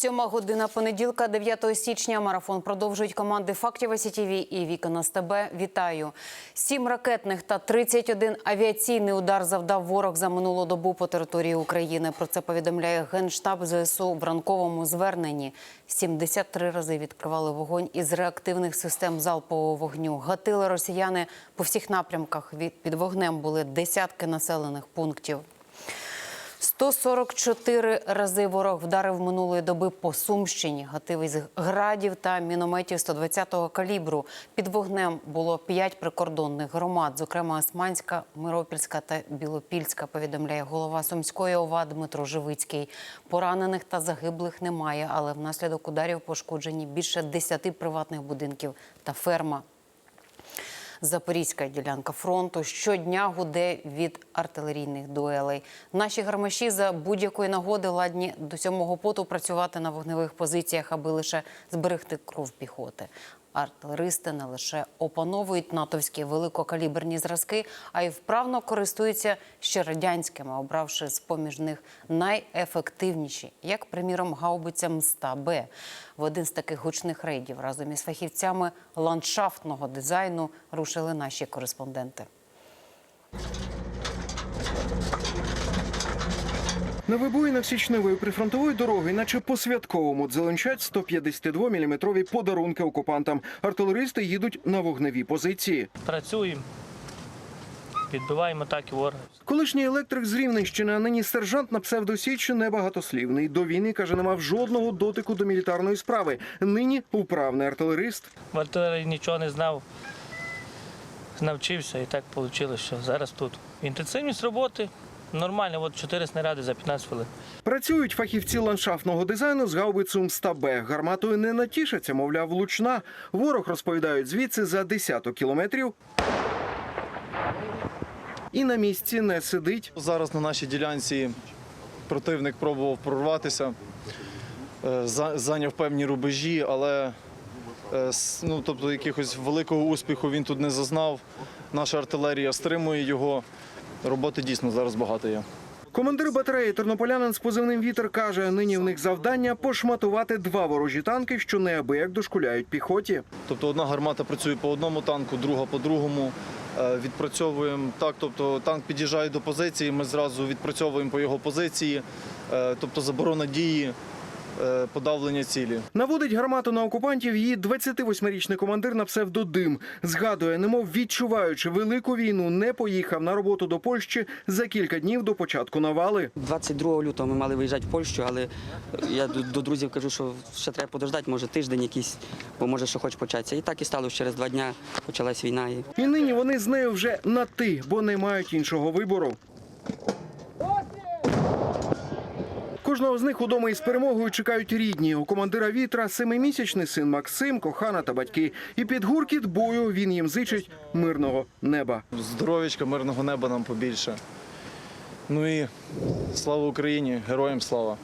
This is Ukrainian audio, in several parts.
Сьома година понеділка, 9 січня. Марафон продовжують команди фактів СІТІВІ і Віка СТБ. Вітаю. Сім ракетних та 31 авіаційний удар завдав ворог за минулу добу по території України. Про це повідомляє генштаб ЗСУ в ранковому зверненні. 73 рази відкривали вогонь із реактивних систем залпового вогню. Гатили росіяни по всіх напрямках. Під вогнем були десятки населених пунктів. 144 рази ворог вдарив минулої доби по Сумщині. Гатив із градів та мінометів 120-го калібру. Під вогнем було п'ять прикордонних громад, зокрема Османська, Миропільська та Білопільська, повідомляє голова Сумської ОВА Дмитро Живицький. Поранених та загиблих немає, але внаслідок ударів пошкоджені більше 10 приватних будинків та ферма. Запорізька ділянка фронту щодня гуде від артилерійних дуелей. Наші гармаші за будь-якої нагоди ладні до сьомого поту працювати на вогневих позиціях, аби лише зберегти кров піхоти. Артилеристи не лише опановують натовські великокаліберні зразки, а й вправно користуються ще радянськими, обравши з поміж них найефективніші, як приміром гаубиця Мста Б. В один з таких гучних рейдів разом із фахівцями ландшафтного дизайну рушили наші кореспонденти. На вибоїнах січневої прифронтової дороги, наче по святковому, дзеленчать 152-мм подарунки окупантам. Артилеристи їдуть на вогневі позиції. Працюємо, відбиваємо атаки ворога. Колишній електрик з Рівненщини, а нині сержант на псевдосічі небагатослівний. До війни каже, не мав жодного дотику до мілітарної справи. Нині управний артилерист. В артилерії нічого не знав. Навчився і так вийшло, що зараз тут. Інтенсивність роботи нормальна, от 4 снаряди за 15 хвилин. Працюють фахівці ландшафтного дизайну з гаубицю Мста-Б. Гарматою не натішаться, мовляв, влучна. Ворог розповідають звідси за десяток кілометрів. І на місці не сидить. Зараз на нашій ділянці противник пробував прорватися, е, зайняв певні рубежі, але е, ну, тобто, якихось великого успіху він тут не зазнав. Наша артилерія стримує його. Роботи дійсно зараз багато є. Командир батареї тернополянин з позивним вітер каже, нині в них завдання пошматувати два ворожі танки, що неабияк дошкуляють піхоті. Тобто одна гармата працює по одному танку, друга по другому. Е, Відпрацьовуємо так, тобто танк під'їжджає до позиції, ми зразу відпрацьовуємо по його позиції, Е, тобто заборона дії, подавлення цілі. Наводить гармату на окупантів її 28-річний командир на псевдодим. Згадує, немов відчуваючи велику війну, не поїхав на роботу до Польщі за кілька днів до початку навали. 22 лютого ми мали виїжджати в Польщу, але я до, друзів кажу, що ще треба подождати, може тиждень якийсь, бо може що хоч початися. І так і стало через два дні почалась війна. І І нині вони з нею вже на ти, бо не мають іншого вибору. Кожного з них удома із перемогою чекають рідні. У командира вітра семимісячний син Максим, кохана та батьки. І під гуркіт бою він їм зичить мирного неба. Здоров'ячка, мирного неба нам побільше. Ну і слава Україні, героям слава!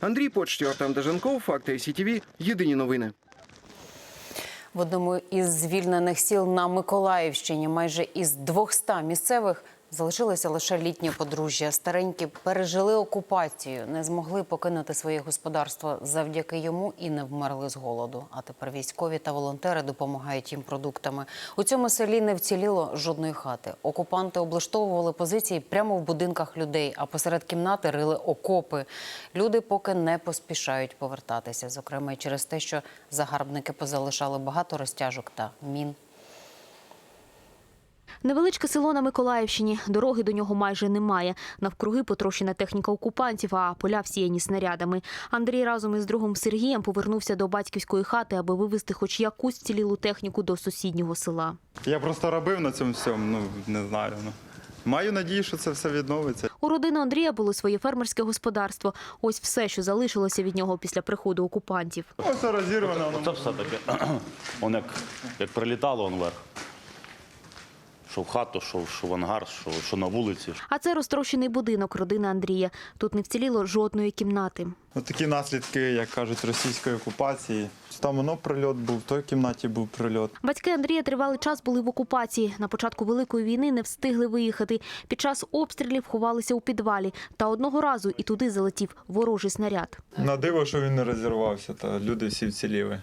Андрій Почтів, Артем Деженков, Факти СІТВ. Єдині новини. В одному із звільнених сіл на Миколаївщині майже із 200 місцевих залишилося лише літнє подружжя. Старенькі пережили окупацію, не змогли покинути своє господарство завдяки йому і не вмерли з голоду. А тепер військові та волонтери допомагають їм продуктами. У цьому селі не вціліло жодної хати. Окупанти облаштовували позиції прямо в будинках людей, а посеред кімнати рили окопи. Люди поки не поспішають повертатися, зокрема й через те, що загарбники позалишали багато розтяжок та мін. Невеличке село на Миколаївщині. Дороги до нього майже немає. Навкруги потрощена техніка окупантів, а поля всіяні снарядами. Андрій разом із другом Сергієм повернувся до батьківської хати, аби вивезти хоч якусь цілілу техніку до сусіднього села. Я просто робив на цьому всьому, ну не знаю. Ну. Маю надію, що це все відновиться. У родини Андрія було своє фермерське господарство. Ось все, що залишилося від нього після приходу окупантів. Ось розірвано. Це все таке. Он як, як прилітало он вверх. Що в хату, що, що в ангар, що, що на вулиці. А це розтрощений будинок родини Андрія. Тут не вціліло жодної кімнати. Ось такі наслідки, як кажуть, російської окупації. Там воно прильот був, в той кімнаті був прильот. Батьки Андрія тривалий час були в окупації. На початку великої війни не встигли виїхати. Під час обстрілів ховалися у підвалі. Та одного разу і туди залетів ворожий снаряд. На диво, що він не розірвався, та люди всі вціліли.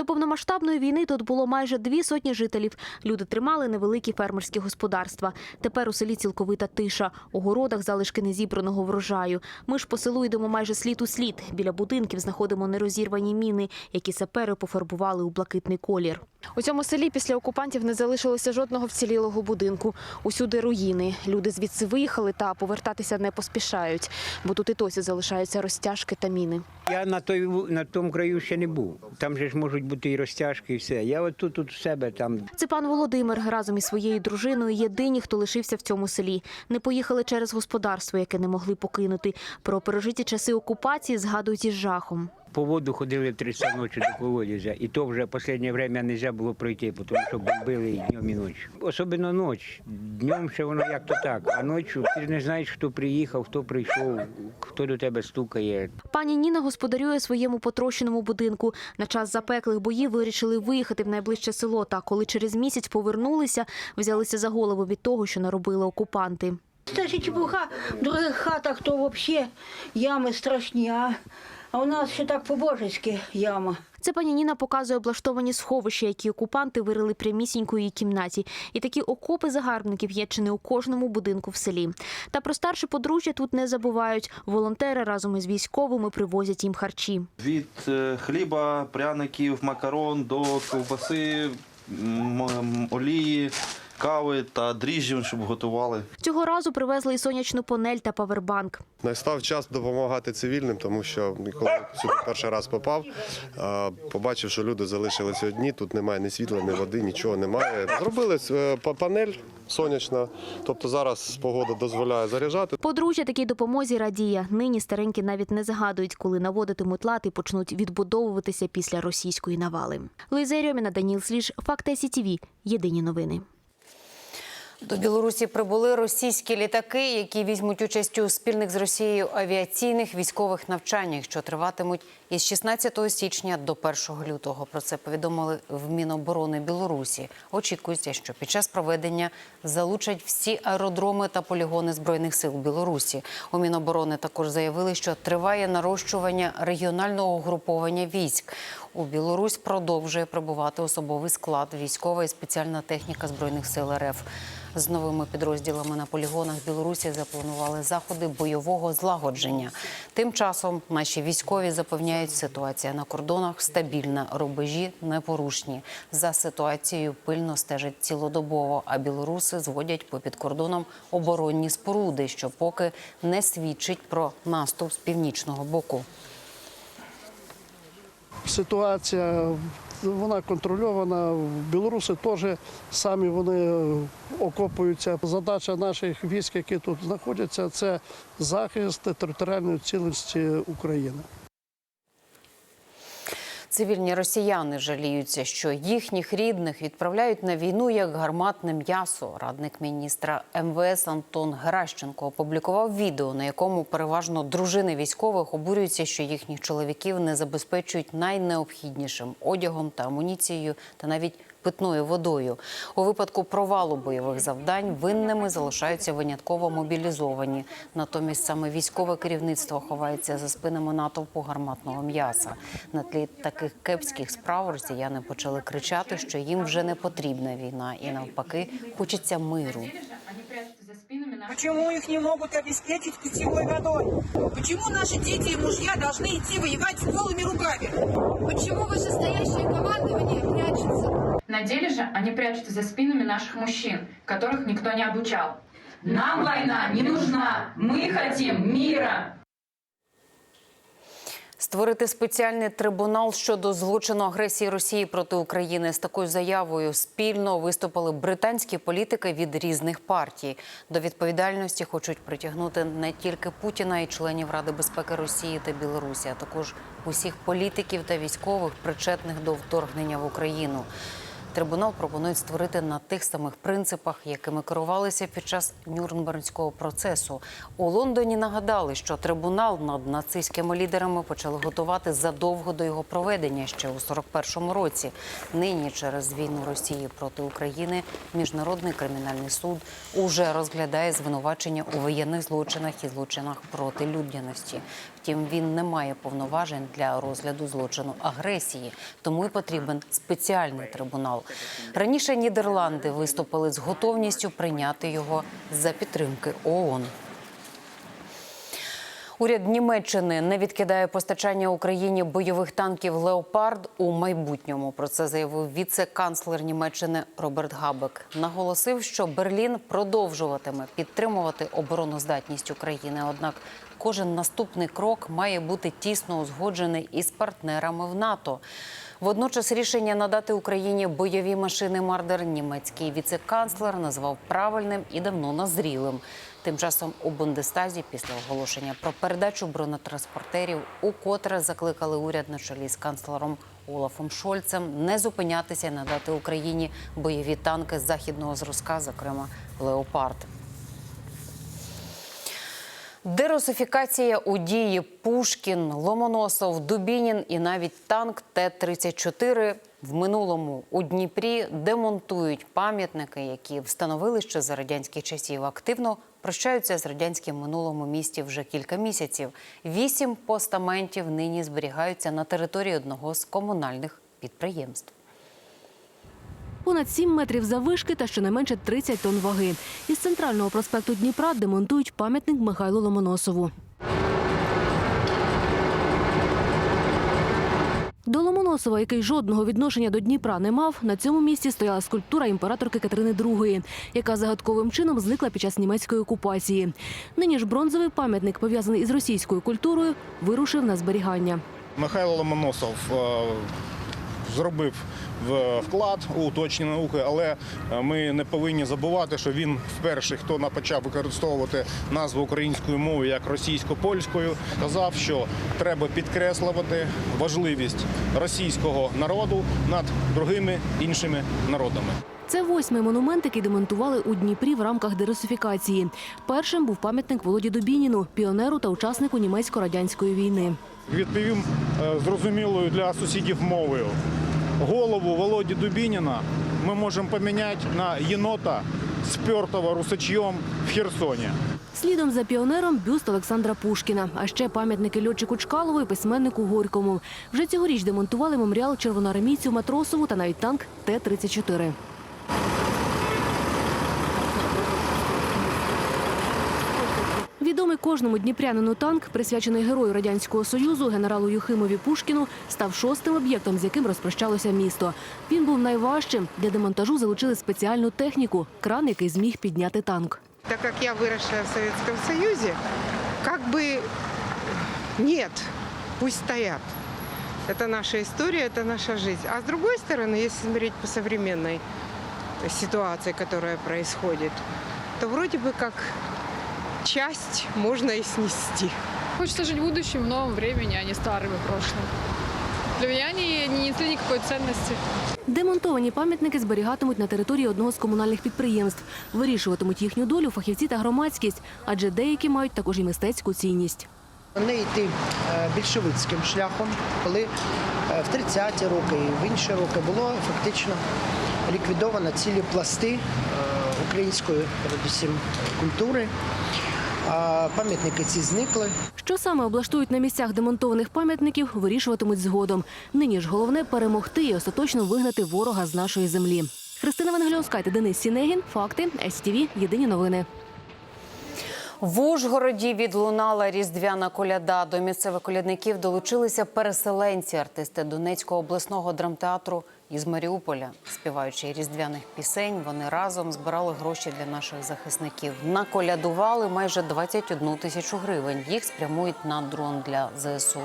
До повномасштабної війни тут було майже дві сотні жителів. Люди тримали невеликі фермерські господарства. Тепер у селі цілковита тиша. У городах залишки незібраного врожаю. Ми ж по селу йдемо майже слід у слід. Біля будинків знаходимо нерозірвані міни, які сапери пофарбували у блакитний колір. У цьому селі після окупантів не залишилося жодного вцілілого будинку. Усюди руїни. Люди звідси виїхали та повертатися не поспішають, бо тут і досі залишаються розтяжки та міни. Я на той на тому краю ще не був. Там же ж можуть бути і розтяжки, і все. Я от тут, тут в себе там Це пан Володимир разом із своєю дружиною єдині, хто лишився в цьому селі. Не поїхали через господарство, яке не могли покинути. Про пережиті часи окупації згадують із жахом. По воду ходили три часа ночі до колодязя. І то вже останнє время не можна було пройти, тому що бомбили і днем і ночі. Особливо ніч. Днем ще воно як то так, а ночі ти ж не знаєш, хто приїхав, хто прийшов, хто до тебе стукає. Пані Ніна господарює своєму потрощеному будинку. На час запеклих боїв вирішили виїхати в найближче село. Та коли через місяць повернулися, взялися за голову від того, що наробили окупанти. Це ж чепуха. В других хатах то взагалі ями страшні, а, а у нас ще так по-божеськи яма. Це пані Ніна показує облаштовані сховища, які окупанти вирили прямісінько її кімнаті. І такі окопи загарбників є чи не у кожному будинку в селі. Та про старше подружжя тут не забувають. Волонтери разом із військовими привозять їм харчі. Від е, хліба, пряників, макарон до ковбаси, м, м, олії, кави та дріжджів, щоб готували. Цього разу привезли і сонячну панель та павербанк. Настав час допомагати цивільним, тому що коли сюди перший раз попав, побачив, що люди залишилися одні, тут немає ні світла, ні води, нічого немає. Зробили е, панель сонячна, тобто зараз погода дозволяє заряджати. Подружжя такій допомозі радіє. Нині старенькі навіть не згадують, коли наводитимуть лад і почнуть відбудовуватися після російської навали. Луїза Рьоміна, Даніл Сліж, Факти СІТВ. Єдині новини. До Білорусі прибули російські літаки, які візьмуть участь у спільних з Росією авіаційних військових навчаннях, що триватимуть із 16 січня до 1 лютого. Про це повідомили в Міноборони Білорусі. Очікується, що під час проведення залучать всі аеродроми та полігони збройних сил Білорусі. У Міноборони також заявили, що триває нарощування регіонального угруповання військ. У Білорусь продовжує прибувати особовий склад, військова і спеціальна техніка збройних сил РФ. З новими підрозділами на полігонах Білорусі запланували заходи бойового злагодження. Тим часом наші військові запевняють, ситуація на кордонах стабільна, рубежі непорушні. За ситуацією пильно стежать цілодобово. А білоруси зводять попід кордоном оборонні споруди, що поки не свідчить про наступ з північного боку. Ситуація вона контрольована. Білоруси теж самі вони окопуються. Задача наших військ, які тут знаходяться, це захист територіальної цілісності України. Цивільні росіяни жаліються, що їхніх рідних відправляють на війну як гарматне м'ясо. Радник міністра МВС Антон Геращенко опублікував відео, на якому переважно дружини військових обурюються, що їхніх чоловіків не забезпечують найнеобхіднішим одягом та амуніцією, та навіть питною водою. У випадку провалу бойових завдань винними залишаються винятково мобілізовані. Натомість саме військове керівництво ховається за спинами натовпу гарматного м'яса. На тлі таких кепських справ росіяни почали кричати, що їм вже не потрібна війна, і навпаки хочеться миру. Почему их не могут обеспечить питьевой водой? Почему наши дети и мужья должны идти воевать с голыми руками? Почему вышестоящее командование прячется? На деле же они прячутся за спинами наших мужчин, которых никто не обучал. Нам война не нужна. Мы хотим мира. Створити спеціальний трибунал щодо злочину агресії Росії проти України з такою заявою спільно виступили британські політики від різних партій. До відповідальності хочуть притягнути не тільки Путіна і членів Ради безпеки Росії та Білорусі, а також усіх політиків та військових, причетних до вторгнення в Україну. Трибунал пропонують створити на тих самих принципах, якими керувалися під час Нюрнбернського процесу. У Лондоні нагадали, що трибунал над нацистськими лідерами почали готувати задовго до його проведення ще у 41-му році. Нині через війну Росії проти України міжнародний кримінальний суд уже розглядає звинувачення у воєнних злочинах і злочинах проти людяності. Втім, він не має повноважень для розгляду злочину агресії, тому й потрібен спеціальний трибунал. Раніше Нідерланди виступили з готовністю прийняти його за підтримки ООН. Уряд Німеччини не відкидає постачання Україні бойових танків Леопард у майбутньому. Про це заявив віце-канцлер Німеччини Роберт Габек. Наголосив, що Берлін продовжуватиме підтримувати обороноздатність України. Однак кожен наступний крок має бути тісно узгоджений із партнерами в НАТО. Водночас рішення надати Україні бойові машини Мардер німецький віце-канцлер назвав правильним і давно назрілим. Тим часом у Бундестазі після оголошення про передачу бронетранспортерів укотре закликали уряд на чолі з канцлером Олафом Шольцем не зупинятися і надати Україні бойові танки західного зразка, зокрема Леопард. Дерусифікація у дії Пушкін, Ломоносов, Дубінін і навіть танк Т-34 в минулому у Дніпрі демонтують пам'ятники, які встановили ще за радянських часів. Активно прощаються з радянським минулим у місті вже кілька місяців. Вісім постаментів нині зберігаються на території одного з комунальних підприємств. Понад 7 метрів заввишки та щонайменше 30 тонн ваги. Із центрального проспекту Дніпра демонтують пам'ятник Михайлу Ломоносову. До Ломоносова, який жодного відношення до Дніпра не мав, на цьому місці стояла скульптура імператорки Катерини II, яка загадковим чином зникла під час німецької окупації. Нині ж бронзовий пам'ятник, пов'язаний із російською культурою, вирушив на зберігання. Михайло Ломоносов е, зробив вклад у уточнення науки, але е, ми не повинні забувати, що він перший, хто почав використовувати назву української мови як російсько-польською, казав, що треба підкреслювати важливість російського народу над другими іншими народами. Це восьмий монумент, який демонтували у Дніпрі в рамках дерусифікації. Першим був пам'ятник Володі Дубініну, піонеру та учаснику німецько-радянської війни. Відповім е, зрозумілою для сусідів мовою. Голову Володі Дубініна ми можемо поміняти на єнота, спертого русачйом в Херсоні. Слідом за піонером бюст Олександра Пушкіна, а ще пам'ятники льотчику Чкалову і письменнику Горькому. Вже цьогоріч демонтували меморіал червоноармійцю Матросову та навіть танк Т-34. Відомий кожному дніпрянину танк, присвячений герою радянського союзу генералу Юхимові Пушкіну, став шостим об'єктом, з яким розпрощалося місто. Він був найважчим. Для демонтажу залучили спеціальну техніку кран, який зміг підняти танк. Так как я выросшая в Советском Союзе, как бы нет, пусть стоят. Это наша история, это наша жизнь. А с другой стороны, если смотреть по современной ситуации, которая происходит, то вроде бы как часть можно и снести. Хочется жить будущим в новом времени, а не старым и прошлым. Для меня они не несли никакой ценности. Демонтовані пам'ятники зберігатимуть на території одного з комунальних підприємств. Вирішуватимуть їхню долю фахівці та громадськість, адже деякі мають також і мистецьку цінність. Не йти е, більшовицьким шляхом, коли е, в 30-ті роки і в інші роки було фактично ліквідовано цілі пласти е, української, передусім, культури. Пам'ятники ці зникли. Що саме облаштують на місцях демонтованих пам'ятників, вирішуватимуть згодом. Нині ж головне перемогти і остаточно вигнати ворога з нашої землі. Христина Венгельовська та Денис Сінегін. Факти СТВ. Єдині новини. В Ужгороді відлунала різдвяна коляда. До місцевих колядників долучилися переселенці, артисти Донецького обласного драмтеатру із Маріуполя. Співаючи різдвяних пісень, вони разом збирали гроші для наших захисників. Наколядували майже 21 тисячу гривень. Їх спрямують на дрон для ЗСУ.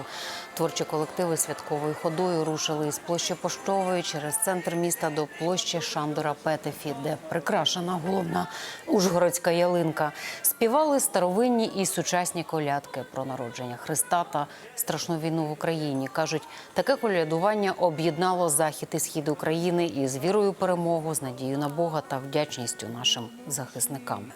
Творчі колективи святковою ходою рушили із площі Поштової через центр міста до площі Шандора Петефі, де прикрашена головна ужгородська ялинка. Співали старовинні і сучасні колядки про народження Христа та страшну війну в Україні. кажуть, таке колядування об'єднало захід і схід України і з вірою перемогу, з надією на Бога та вдячністю нашим захисникам.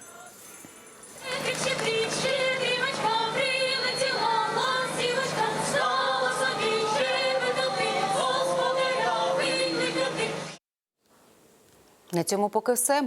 На цьому поки все.